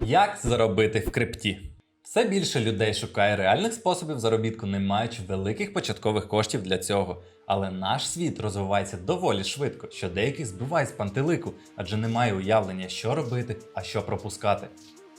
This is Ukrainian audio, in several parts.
Як заробити в крипті? Все більше людей шукає реальних способів заробітку, не маючи великих початкових коштів для цього. Але наш світ розвивається доволі швидко, що деяких збиває з пантелику, адже немає уявлення, що робити, а що пропускати.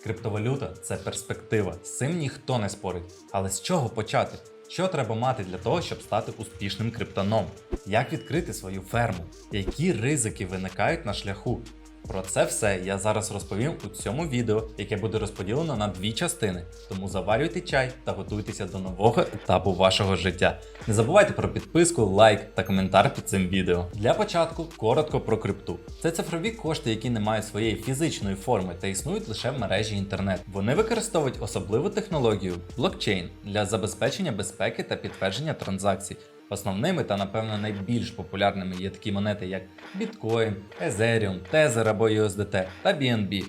Криптовалюта це перспектива, з цим ніхто не спорить. Але з чого почати? Що треба мати для того, щоб стати успішним криптоном? Як відкрити свою ферму? Які ризики виникають на шляху? Про це все я зараз розповім у цьому відео, яке буде розподілено на дві частини. Тому заварюйте чай та готуйтеся до нового етапу вашого життя. Не забувайте про підписку, лайк та коментар під цим відео. Для початку коротко про крипту. Це цифрові кошти, які не мають своєї фізичної форми та існують лише в мережі інтернет. Вони використовують особливу технологію блокчейн для забезпечення безпеки та підтвердження транзакцій. Основними та, напевно, найбільш популярними є такі монети, як Bitcoin, Ethereum, Tether або USDT та BNB.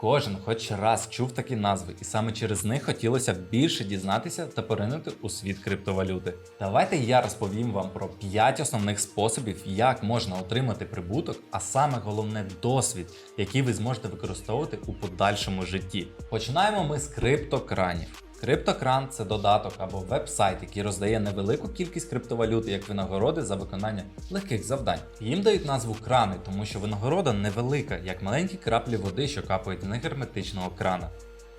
Кожен хоч раз чув такі назви, і саме через них хотілося більше дізнатися та поринути у світ криптовалюти. Давайте я розповім вам про 5 основних способів, як можна отримати прибуток, а саме головне досвід, який ви зможете використовувати у подальшому житті. Починаємо ми з криптокранів. Криптокран це додаток або веб-сайт, який роздає невелику кількість криптовалюти як винагороди за виконання легких завдань. Їм дають назву крани, тому що винагорода невелика, як маленькі краплі води, що капають з негерметичного крана.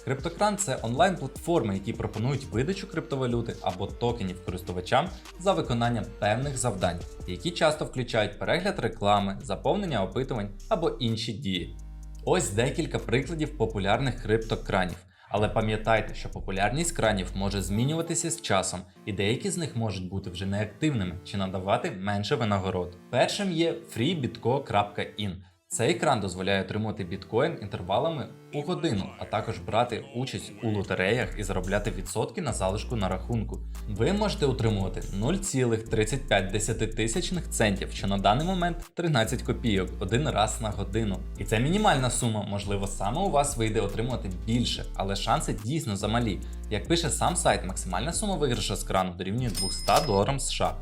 Криптокран це онлайн-платформи, які пропонують видачу криптовалюти або токенів користувачам за виконання певних завдань, які часто включають перегляд реклами, заповнення опитувань або інші дії. Ось декілька прикладів популярних криптокранів. Але пам'ятайте, що популярність кранів може змінюватися з часом, і деякі з них можуть бути вже неактивними чи надавати менше винагород. Першим є freebitco.in. Цей кран дозволяє отримувати біткоін інтервалами у годину, а також брати участь у лотереях і заробляти відсотки на залишку на рахунку. Ви можете отримувати 0,35 тисячних центів, що на даний момент 13 копійок один раз на годину. І це мінімальна сума, можливо, саме у вас вийде отримувати більше, але шанси дійсно замалі. Як пише сам сайт, максимальна сума виграшу з крану дорівнює 200 доларам США.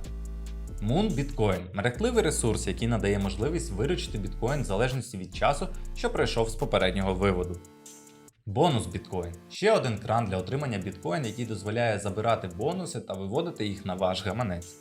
Moon Bitcoin – мерехтливий ресурс, який надає можливість виручити біткоін в залежності від часу, що пройшов з попереднього виводу. Бонус біткоін ще один кран для отримання біткоін, який дозволяє забирати бонуси та виводити їх на ваш гаманець.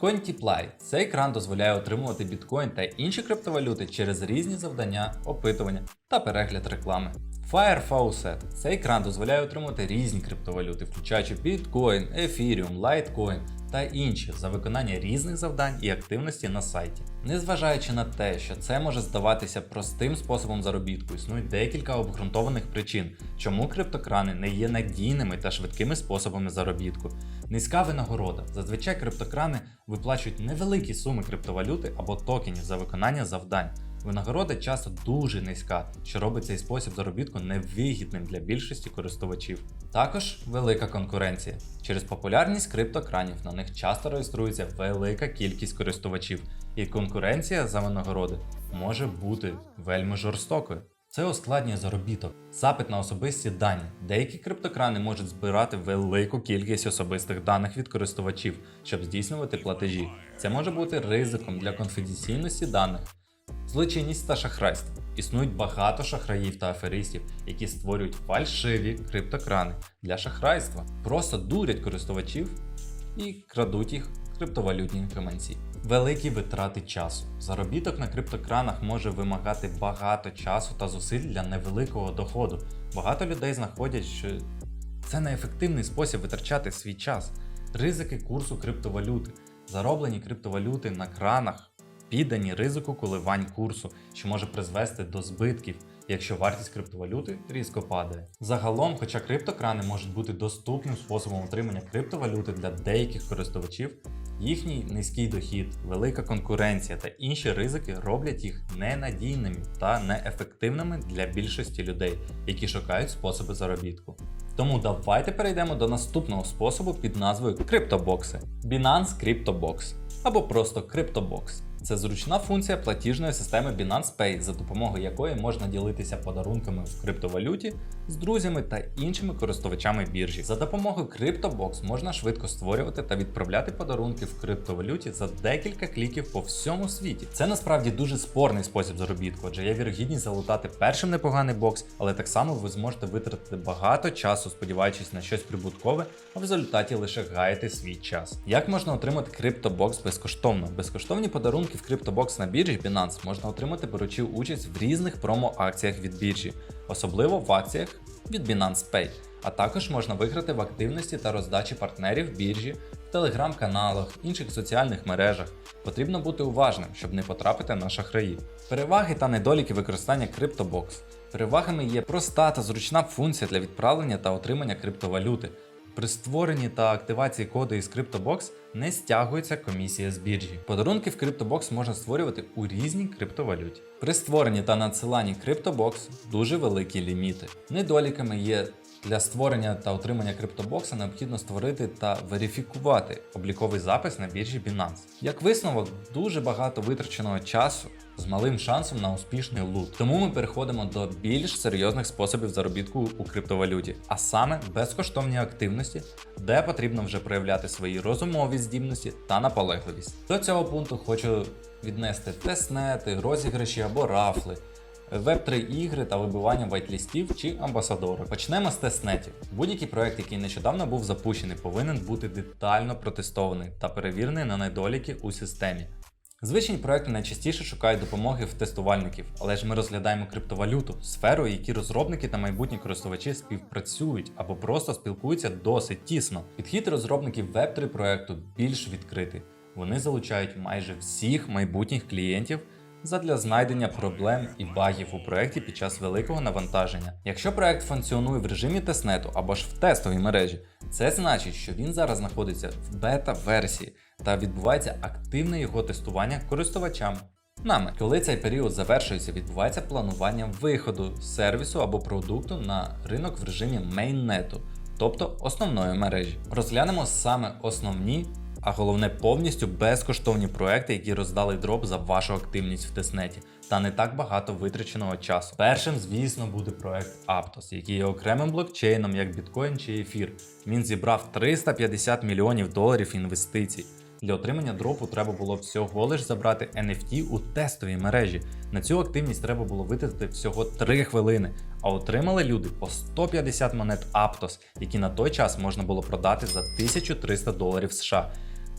CoinTiply – цей кран дозволяє отримувати біткоін та інші криптовалюти через різні завдання, опитування та перегляд реклами. Firefaucet – цей кран дозволяє отримувати різні криптовалюти, включаючи біткоін, ефіріум, лайткоін та інші за виконання різних завдань і активності на сайті. Незважаючи на те, що це може здаватися простим способом заробітку, існують декілька обґрунтованих причин, чому криптокрани не є надійними та швидкими способами заробітку. Низька винагорода. Зазвичай криптокрани виплачують невеликі суми криптовалюти або токенів за виконання завдань. Винагорода часто дуже низька, що робить цей спосіб заробітку невигідним для більшості користувачів. Також велика конкуренція. Через популярність криптокранів на них часто реєструється велика кількість користувачів, і конкуренція за винагороди може бути вельми жорстокою. Це ускладнює заробіток, запит на особисті дані. Деякі криптокрани можуть збирати велику кількість особистих даних від користувачів, щоб здійснювати платежі. Це може бути ризиком для конфіденційності даних. Злочинність та шахрайство. Існують багато шахраїв та аферистів, які створюють фальшиві криптокрани для шахрайства, просто дурять користувачів і крадуть їх криптовалютні гаманці. Великі витрати часу. Заробіток на криптокранах може вимагати багато часу та зусиль для невеликого доходу. Багато людей знаходять, що це неефективний спосіб витрачати свій час. Ризики курсу криптовалюти. Зароблені криптовалюти на кранах піддані ризику коливань курсу, що може призвести до збитків, якщо вартість криптовалюти різко падає. Загалом, хоча криптокрани можуть бути доступним способом отримання криптовалюти для деяких користувачів, їхній низький дохід, велика конкуренція та інші ризики роблять їх ненадійними та неефективними для більшості людей, які шукають способи заробітку. Тому давайте перейдемо до наступного способу під назвою криптобокси Binance CryptoBox або просто CryptoBox. Це зручна функція платіжної системи Binance Pay, за допомогою якої можна ділитися подарунками в криптовалюті з друзями та іншими користувачами біржі. За допомогою CryptoBox можна швидко створювати та відправляти подарунки в криптовалюті за декілька кліків по всьому світі. Це насправді дуже спорний спосіб заробітку, адже є вірогідність залутати першим непоганий бокс, але так само ви зможете витратити багато часу, сподіваючись на щось прибуткове, а в результаті лише гаяти свій час. Як можна отримати CryptoBox безкоштовно? Безкоштовні подарунки в CryptoBox на біржі Binance можна отримати, беручи участь в різних промо-акціях від біржі, особливо в акціях від Binance Pay. А також можна виграти в активності та роздачі партнерів біржі, в телеграм-каналах, інших соціальних мережах. Потрібно бути уважним, щоб не потрапити на шахраї. Переваги та недоліки використання CryptoBox. Перевагами є проста та зручна функція для відправлення та отримання криптовалюти. При створенні та активації коду із CryptoBox не стягується комісія з біржі. Подарунки в CryptoBox можна створювати у різній криптовалюті. При створенні та надсиланні CryptoBox дуже великі ліміти. Недоліками є для створення та отримання криптобокса необхідно створити та верифікувати обліковий запис на біржі Binance. Як висновок, дуже багато витраченого часу з малим шансом на успішний лут. Тому ми переходимо до більш серйозних способів заробітку у криптовалюті, а саме безкоштовні активності, де потрібно вже проявляти свої розумові здібності та наполегливість. До цього пункту хочу віднести тестнети, розіграші або рафли. Веб3 ігри та вибивання вайтлістів чи амбасадори. Почнемо з тестнетів. Будь-який проект, який нещодавно був запущений, повинен бути детально протестований та перевірений на недоліки у системі. Звичні проекти найчастіше шукають допомоги в тестувальників, але ж ми розглядаємо криптовалюту, сферу, якій розробники та майбутні користувачі співпрацюють або просто спілкуються досить тісно. Підхід розробників Web3 проекту більш відкритий. Вони залучають майже всіх майбутніх клієнтів задля знайдення проблем і багів у проєкті під час великого навантаження. Якщо проект функціонує в режимі тестнету або ж в тестовій мережі, це значить, що він зараз знаходиться в бета-версії та відбувається активне його тестування користувачам. Нами, коли цей період завершується, відбувається планування виходу сервісу або продукту на ринок в режимі мейннету, тобто основної мережі. Розглянемо саме основні а головне повністю безкоштовні проекти, які роздали дроп за вашу активність в тестнеті, та не так багато витраченого часу. Першим, звісно, буде проект Aptos, який є окремим блокчейном, як біткоін чи ефір. Він зібрав 350 мільйонів доларів інвестицій. Для отримання дропу треба було всього лиш забрати NFT у тестовій мережі. На цю активність треба було витратити всього 3 хвилини, а отримали люди по 150 монет Aptos, які на той час можна було продати за 1300 доларів США.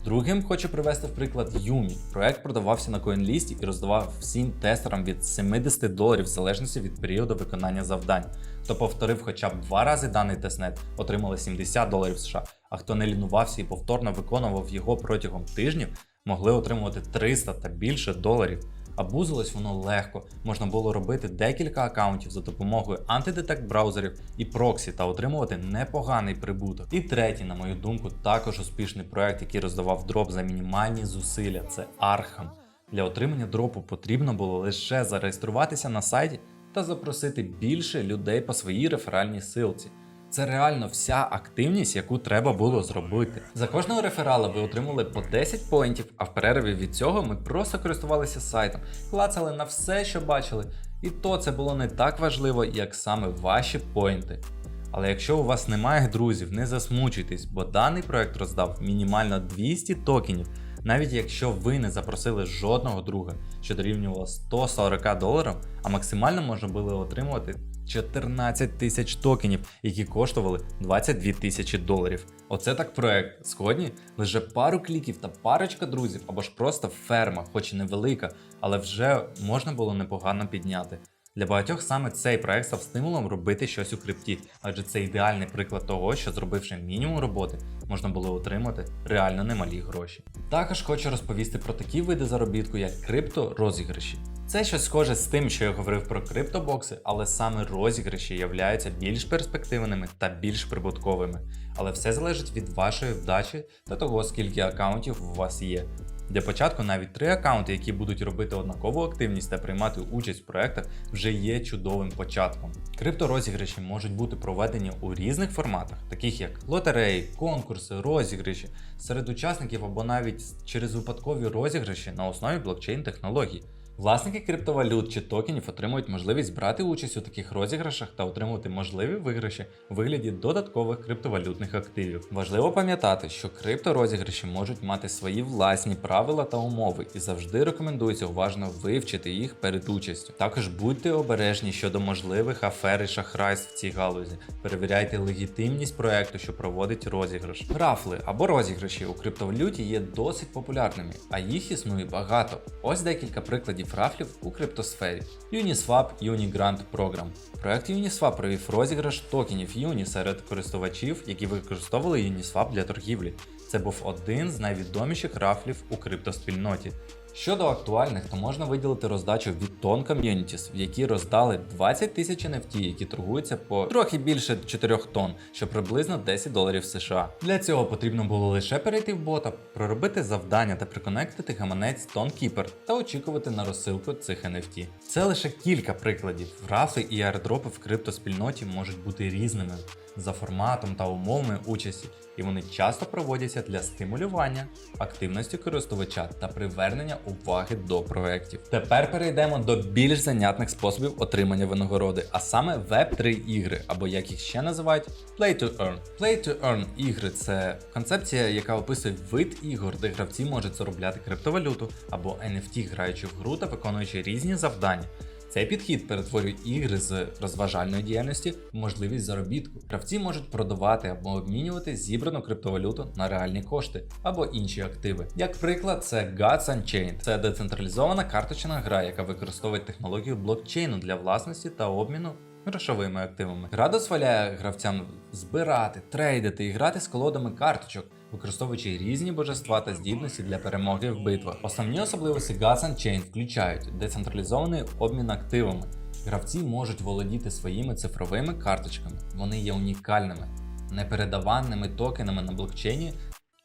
Другим хочу привести в приклад Yumi. Проект продавався на CoinList і роздавав всім тестерам від 70 доларів в залежності від періоду виконання завдань. Хто повторив хоча б два рази даний тестнет, отримали 70 доларів США, а хто не лінувався і повторно виконував його протягом тижнів, могли отримувати 300 та більше доларів. А бузилось воно легко, можна було робити декілька аккаунтів за допомогою антидетект браузерів і проксі та отримувати непоганий прибуток. І третій, на мою думку, також успішний проект, який роздавав дроп за мінімальні зусилля це Arkham. Для отримання дропу потрібно було лише зареєструватися на сайті та запросити більше людей по своїй реферальній силці. Це реально вся активність, яку треба було зробити. За кожного реферала ви отримали по 10 поінтів, а в перерві від цього ми просто користувалися сайтом, клацали на все, що бачили. І то це було не так важливо, як саме ваші поінти. Але якщо у вас немає друзів, не засмучуйтесь, бо даний проект роздав мінімально 200 токенів, навіть якщо ви не запросили жодного друга, що дорівнювало 140 доларів, а максимально можна було отримувати 14 тисяч токенів, які коштували 22 тисячі доларів. Оце так проект. Сьогодні лише пару кліків та парочка друзів, або ж просто ферма, хоч і невелика, але вже можна було непогано підняти. Для багатьох саме цей проект став стимулом робити щось у крипті, адже це ідеальний приклад того, що зробивши мінімум роботи, можна було отримати реально немалі гроші. Також хочу розповісти про такі види заробітку, як крипто розіграші. Це щось схоже з тим, що я говорив про криптобокси, але саме розіграші являються більш перспективними та більш прибутковими. Але все залежить від вашої вдачі та того, скільки аккаунтів у вас є. Для початку навіть три аккаунти, які будуть робити однакову активність та приймати участь в проектах, вже є чудовим початком. Крипторозіграші можуть бути проведені у різних форматах, таких як лотереї, конкурси, розіграші серед учасників або навіть через випадкові розіграші на основі блокчейн технологій. Власники криптовалют чи токенів отримують можливість брати участь у таких розіграшах та отримувати можливі виграші у вигляді додаткових криптовалютних активів. Важливо пам'ятати, що крипторозіграші можуть мати свої власні правила та умови, і завжди рекомендується уважно вивчити їх перед участю. Також будьте обережні щодо можливих афер і шахрайств в цій галузі. Перевіряйте легітимність проекту, що проводить розіграш. Рафли або розіграші у криптовалюті є досить популярними, а їх існує багато. Ось декілька прикладів рафлів у криптосфері. Uniswap Unigrant Program. Проект Uniswap провів розіграш токенів Uni серед користувачів, які використовували Uniswap для торгівлі. Це був один з найвідоміших рафлів у криптоспільноті. Щодо актуальних, то можна виділити роздачу від Ton Communities, в якій роздали 20 тисяч NFT, які торгуються по трохи більше 4 тонн, що приблизно 10 доларів США. Для цього потрібно було лише перейти в бота, проробити завдання та приконектити гаманець TonKeeper та очікувати на розсилку цих NFT. Це лише кілька прикладів. Рафи і аердропи в криптоспільноті можуть бути різними за форматом та умовами участі, і вони часто проводяться для стимулювання активності користувача та привернення уваги до проєктів. Тепер перейдемо до більш занятних способів отримання винагороди, а саме Web3 ігри, або як їх ще називають Play to Earn. Play to Earn ігри це концепція, яка описує вид ігор, де гравці можуть заробляти криптовалюту або NFT, граючи в гру та виконуючи різні завдання. Цей підхід перетворює ігри з розважальної діяльності в можливість заробітку. Гравці можуть продавати або обмінювати зібрану криптовалюту на реальні кошти або інші активи. Як приклад, це Gods Unchained. Це децентралізована карточна гра, яка використовує технологію блокчейну для власності та обміну. Грошовими активами. Гра дозволяє гравцям збирати, трейдити і грати з колодами карточок, використовуючи різні божества та здібності для перемоги в битвах. Основні особливості Gods Unchained включають децентралізований обмін активами. Гравці можуть володіти своїми цифровими карточками, вони є унікальними, непередаваними токенами на блокчейні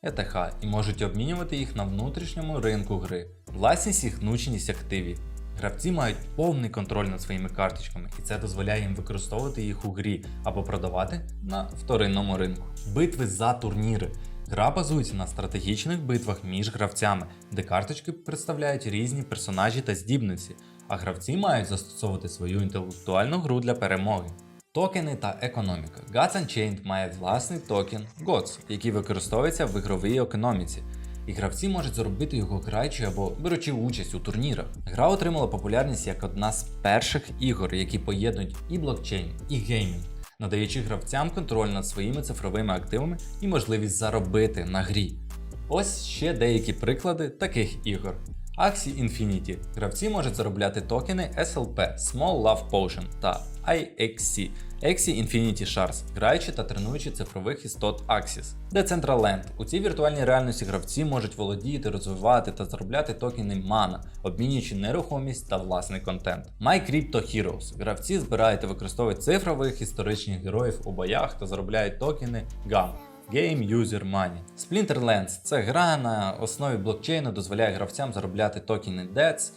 ETH і можуть обмінювати їх на внутрішньому ринку гри. Власність і гнучність активів. Гравці мають повний контроль над своїми карточками, і це дозволяє їм використовувати їх у грі або продавати на вторинному ринку. Битви за турніри. Гра базується на стратегічних битвах між гравцями, де карточки представляють різні персонажі та здібності, а гравці мають застосовувати свою інтелектуальну гру для перемоги. Токени та економіка. Gods Unchained має власний токен GOTS, який використовується в ігровій економіці. І гравці можуть заробити його граючи або беручи участь у турнірах. Гра отримала популярність як одна з перших ігор, які поєднують і блокчейн, і геймінг, надаючи гравцям контроль над своїми цифровими активами і можливість заробити на грі. Ось ще деякі приклади таких ігор. Axie Infinity. Гравці можуть заробляти токени SLP Small Love Potion та IXC Axie Infinity Shards, граючи та тренуючи цифрових істот Axis. Decentraland. У цій віртуальній реальності гравці можуть володіти, розвивати та заробляти токени MANA, обмінюючи нерухомість та власний контент. My Crypto Heroes. Гравці збирають та використовують цифрових історичних героїв у боях та заробляють токени GAM. Game User Money. Splinterlands – це гра на основі блокчейну дозволяє гравцям заробляти токени DEX,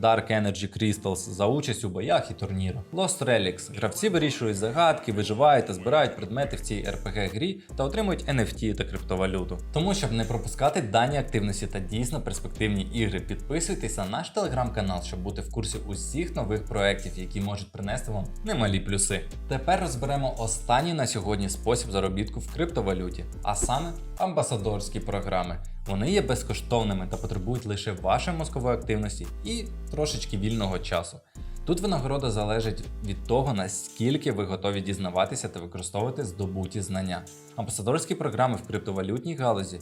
Dark Energy Crystals за участь у боях і турнірах. Lost Relics. Гравці вирішують загадки, виживають та збирають предмети в цій RPG грі та отримують NFT та криптовалюту. Тому, щоб не пропускати дані активності та дійсно перспективні ігри, підписуйтесь на наш телеграм-канал, щоб бути в курсі усіх нових проєктів, які можуть принести вам немалі плюси. Тепер розберемо останній на сьогодні спосіб заробітку в криптовалюті, а саме амбасадорські програми. Вони є безкоштовними та потребують лише вашої мозкової активності і трошечки вільного часу. Тут винагорода залежить від того, наскільки ви готові дізнаватися та використовувати здобуті знання. Амбасадорські програми в криптовалютній галузі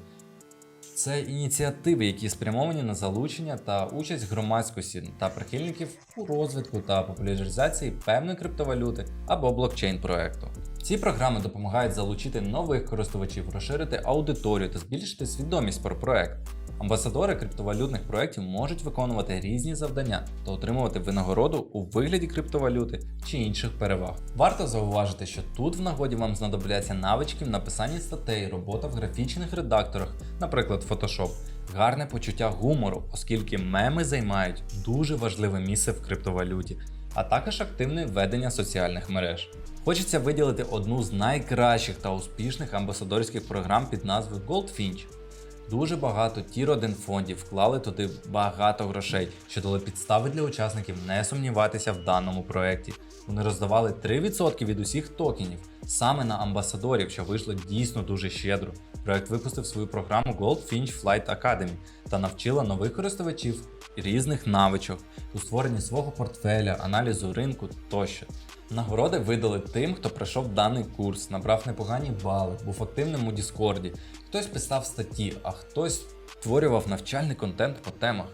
це ініціативи, які спрямовані на залучення та участь громадськості та прихильників у розвитку та популяризації певної криптовалюти або блокчейн проекту. Ці програми допомагають залучити нових користувачів, розширити аудиторію та збільшити свідомість про проект. Амбасадори криптовалютних проєктів можуть виконувати різні завдання та отримувати винагороду у вигляді криптовалюти чи інших переваг. Варто зауважити, що тут в нагоді вам знадобляться навички в написанні статей, робота в графічних редакторах, наприклад, Photoshop, гарне почуття гумору, оскільки меми займають дуже важливе місце в криптовалюті, а також активне ведення соціальних мереж. Хочеться виділити одну з найкращих та успішних амбасадорських програм під назвою Goldfinch. Дуже багато тір 1 фондів вклали туди багато грошей, що дали підстави для учасників не сумніватися в даному проєкті. Вони роздавали 3% від усіх токенів саме на амбасадорів, що вийшло дійсно дуже щедро. Проект випустив свою програму Goldfinch Flight Academy та навчила нових користувачів різних навичок у створенні свого портфеля, аналізу ринку тощо. Нагороди видали тим, хто пройшов даний курс, набрав непогані бали, був активним у Діскорді, хтось писав статті, а хтось створював навчальний контент по темах.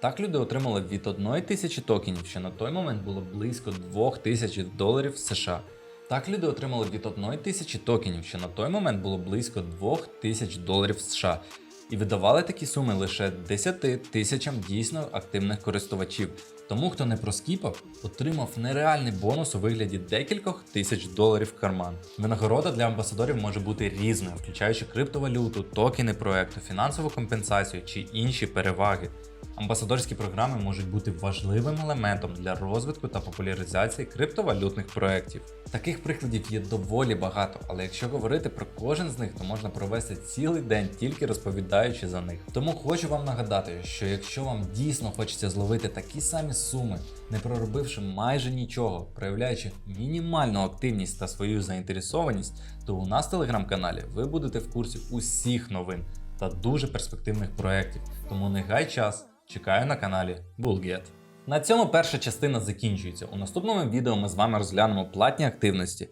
Так люди отримали від 1 тисячі токенів, що на той момент було близько 2 тисяч доларів США. Так люди отримали від 1 тисячі токенів, що на той момент було близько 2 тисяч доларів США. І видавали такі суми лише 10 тисячам дійсно активних користувачів. Тому, хто не проскіпав, отримав нереальний бонус у вигляді декількох тисяч доларів в карман. Винагорода для амбасадорів може бути різною, включаючи криптовалюту, токени проекту, фінансову компенсацію чи інші переваги. Амбасадорські програми можуть бути важливим елементом для розвитку та популяризації криптовалютних проєктів. Таких прикладів є доволі багато, але якщо говорити про кожен з них, то можна провести цілий день тільки розповідаючи за них. Тому хочу вам нагадати, що якщо вам дійсно хочеться зловити такі самі суми, не проробивши майже нічого, проявляючи мінімальну активність та свою заінтересованість, то у нас в телеграм-каналі ви будете в курсі усіх новин та дуже перспективних проєктів. Тому не гай час, чекаю на каналі Bullget. На цьому перша частина закінчується. У наступному відео ми з вами розглянемо платні активності,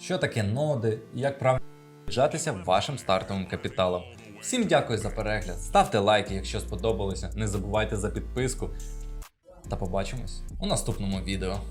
що таке ноди як правильно віджатися вашим стартовим капіталом. Всім дякую за перегляд, ставте лайки, якщо сподобалося, не забувайте за підписку. Та побачимось у наступному відео.